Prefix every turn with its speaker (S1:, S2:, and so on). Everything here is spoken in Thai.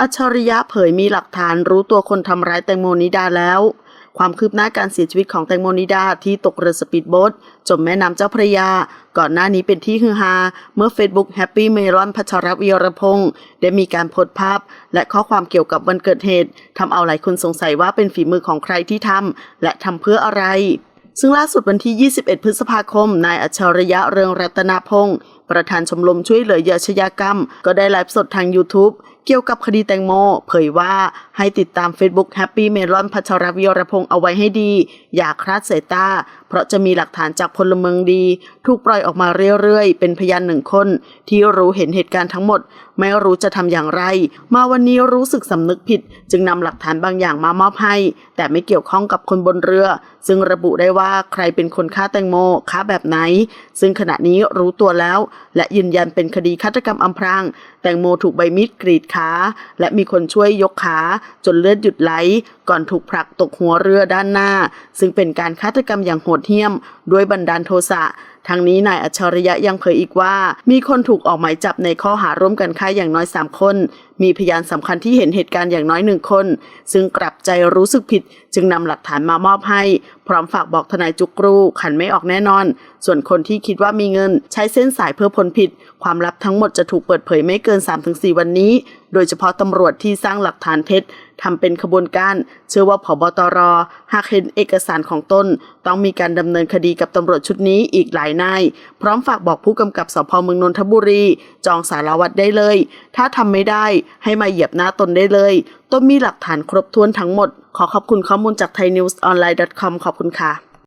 S1: อัจฉริยะเผยมีหลักฐานรู้ตัวคนทำร้ายแตงโมนิดาแล้ว ความคืบหน้าการเสียชีวิตของแตงโมนิดาที่ตกเรือสปีดโบ๊ทจมแม่น้ำเจ้าพระยา ก่อนหน้านี้เป็นที่ฮือฮาเมื่อ Facebook Happy Melon พัชรวีรพงศ์ได้มีการโพสต์ภาพ และข้อความเกี่ยวกับวันเกิดเหตุทำเอาหลายคนสงสัยว่าเป็นฝีมือของใครที่ทำและทำเพื่ออะไรซึ่งล่าสุดวันที่ 21 พฤษภาคม นายอัจฉริยะเรืองรัตนพงศ์ประธานชมรมช่วยเหลือเหยื่อชญากรรม ก็ได้ไลฟ์สดทาง YouTube เกี่ยวกับคดีแตงโม เผยว่าให้ติดตาม Facebook Happy Melon พัชรวิรพงศ์เอาไว้ให้ดี อย่าคลาดสายตาเพราะจะมีหลักฐานจากพลเมืองดี ถูกปล่อยออกมาเรื่อยๆ เป็นพยานหนึ่งคน ที่รู้เห็นเหตุการณ์ทั้งหมด ไม่รู้จะทำอย่างไร มาวันนี้รู้สึกสำนึกผิด จึงนำหลักฐานบางอย่างมามอบให้ แต่ไม่เกี่ยวข้องกับคนบนเรือ ซึ่งระบุได้ว่าใครเป็นคนฆ่าแตงโมฆ่าแบบไหน ซึ่งขณะนี้รู้ตัวแล้ว และยืนยันเป็นคดีฆาตกรรมอำพราง แตงโมถูกใบมีดกรีดขาและมีคนช่วยยกขาจนเลือดหยุดไหล ก่อนถูกผลักตกหัวเรือด้านหน้า ซึ่งเป็นการฆาตกรรมอย่างโหดเหี้ยม ด้วยบันดาลโทสะทางนี้นายอัจฉริยะยังเผยอีกว่า มีคนถูกออกหมายจับในข้อหาร่วมกันฆ่าอย่างน้อย 3 คน มีพยานสำคัญที่เห็นเหตุการณ์อย่างน้อยหนึ่งคน ซึ่งกลับใจรู้สึกผิด จึงนำหลักฐานมามอบให้ พร้อมฝากบอกทนายจุกรูขันไม่ออกแน่นอน ส่วนคนที่คิดว่ามีเงิน ใช้เส้นสายเพื่อพ้นผิด ความลับทั้งหมดจะถูกเปิดเผยไม่เกิน 3-4 วันนี้ โดยเฉพาะตำรวจที่สร้างหลักฐานเท็จทำเป็นขบวนการ เชื่อว่าผบตรหากเห็นเอกสารของต้นต้องมีการดำเนินคดีกับตำรวจชุดนี้อีกหลายนาย พร้อมฝากบอกผู้กำกับสพเมืองนนทบุรี จองสารวัตรได้เลย ถ้าทำไม่ได้ให้มาเหยียบหน้าตนได้เลยต้นมีหลักฐานครบถ้วนทั้งหมด ขอขอบคุณข้อมูลจาก thainews online com ขอบคุณค่ะ